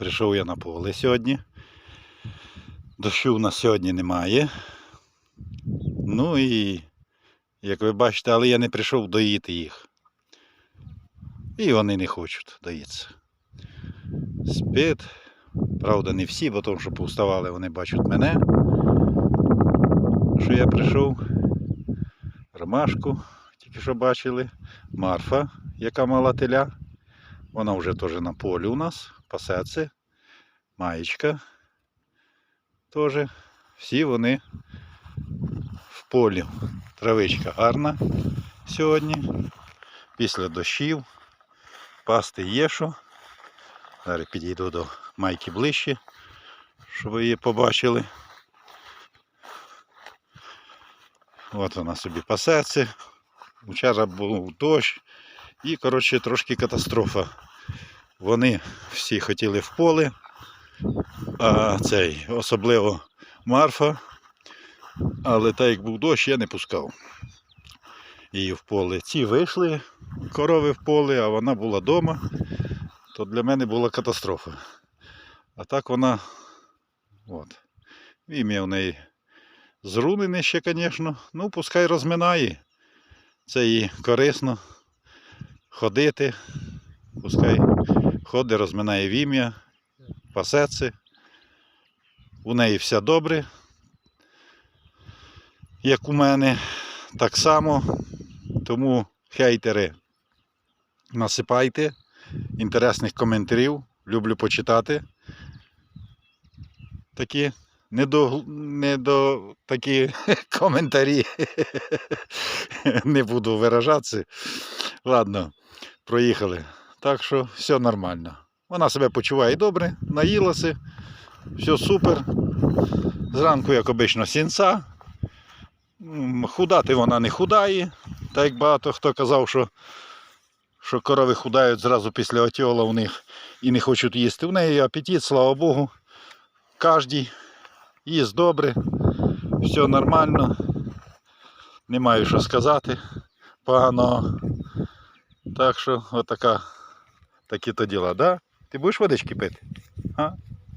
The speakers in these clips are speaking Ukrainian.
Прийшов я на поле сьогодні. Дощу в нас сьогодні немає. Ну і, як ви бачите, але я не прийшов доїти їх. І вони не хочуть доїтися. Спит. Правда, не всі, бо тому що повставали, вони бачать мене. Що я прийшов. Ромашку, тільки що бачили. Марфа, яка мала теля. Вона вже теж на полі у нас, пасеться. Маєчка теж. Всі вони в полі. Травичка гарна сьогодні. Після дощів. Пасти є що. Зараз підійду до майки ближче, щоб ви її побачили. От вона собі пасеться. Вчора був дощ і, коротше, трошки катастрофа. Вони всі хотіли в поле, а цей, особливо Марфа. Але так як був дощ, я не пускав її в поле. Ці вийшли, корови в поле, а вона була вдома, то для мене була катастрофа. А так вона, от, ім'я в неї зрунене ще, звісно, ну пускай розминає. Це їй корисно ходити, пускай ходить, розминає вім'я, пасеться. У неї все добре, як у мене, так само. Тому хейтери насипайте інтересних коментарів. Люблю почитати. Такі недо, недо такі коментарі. Не буду виражатися. Ладно, проїхали. Так що все нормально. Вона себе почуває добре, наїлася, все супер. Зранку, як обично, сінца. М, Худати вона не худає. Так як багато хто казав, що, що корови худають зразу після отьола у них і не хочуть їсти. У неї апетит, слава Богу. Кожний їсть добре, все нормально. Не маю що сказати поганого. Так що отака, такі то діла, да? Ти будеш водички пити? А?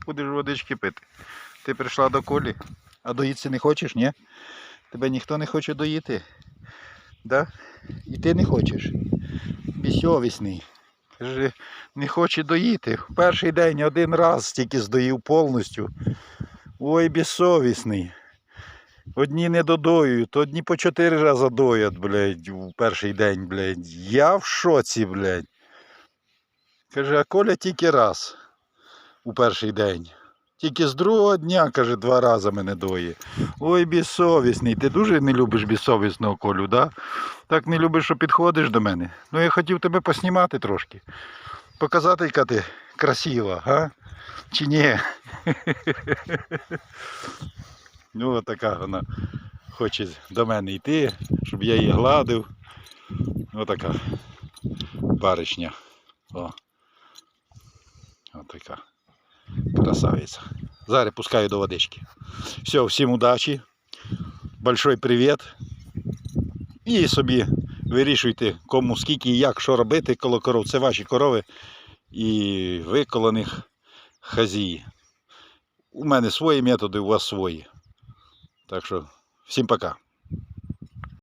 Будеш водички пити. Ти прийшла до колі, а доїтися не хочеш, ні? Тебе ніхто не хоче доїти. Да? І ти не хочеш. Безсовісний. Каже, не хоче доїти. В перший день один раз тільки здоїв повністю. Ой, безсовісний. Одні не додоюють, одні по чотири рази доять, блядь, в перший день, блядь. Я в шоці, блядь. Каже, а Коля тільки раз у перший день. Тільки з другого дня, каже, два рази мене доє. Ой, безсовісний. Ти дуже не любиш безсовісного Колю, да? Так не любиш, що підходиш до мене. Ну я хотів тебе поснімати трошки. Показати, яка ти красива, га? Чи ні? Ну, така вона хоче до мене йти, щоб я її гладив. Отака баришня. О. Отака красавиця. Зараз пускаю до водички. Все, всім удачі. Большой привіт. І собі вирішуйте, кому скільки і як, що робити коло коров. Це ваші корови і ви коло них хазії. У мене свої методи, у вас свої. Так що всім пока.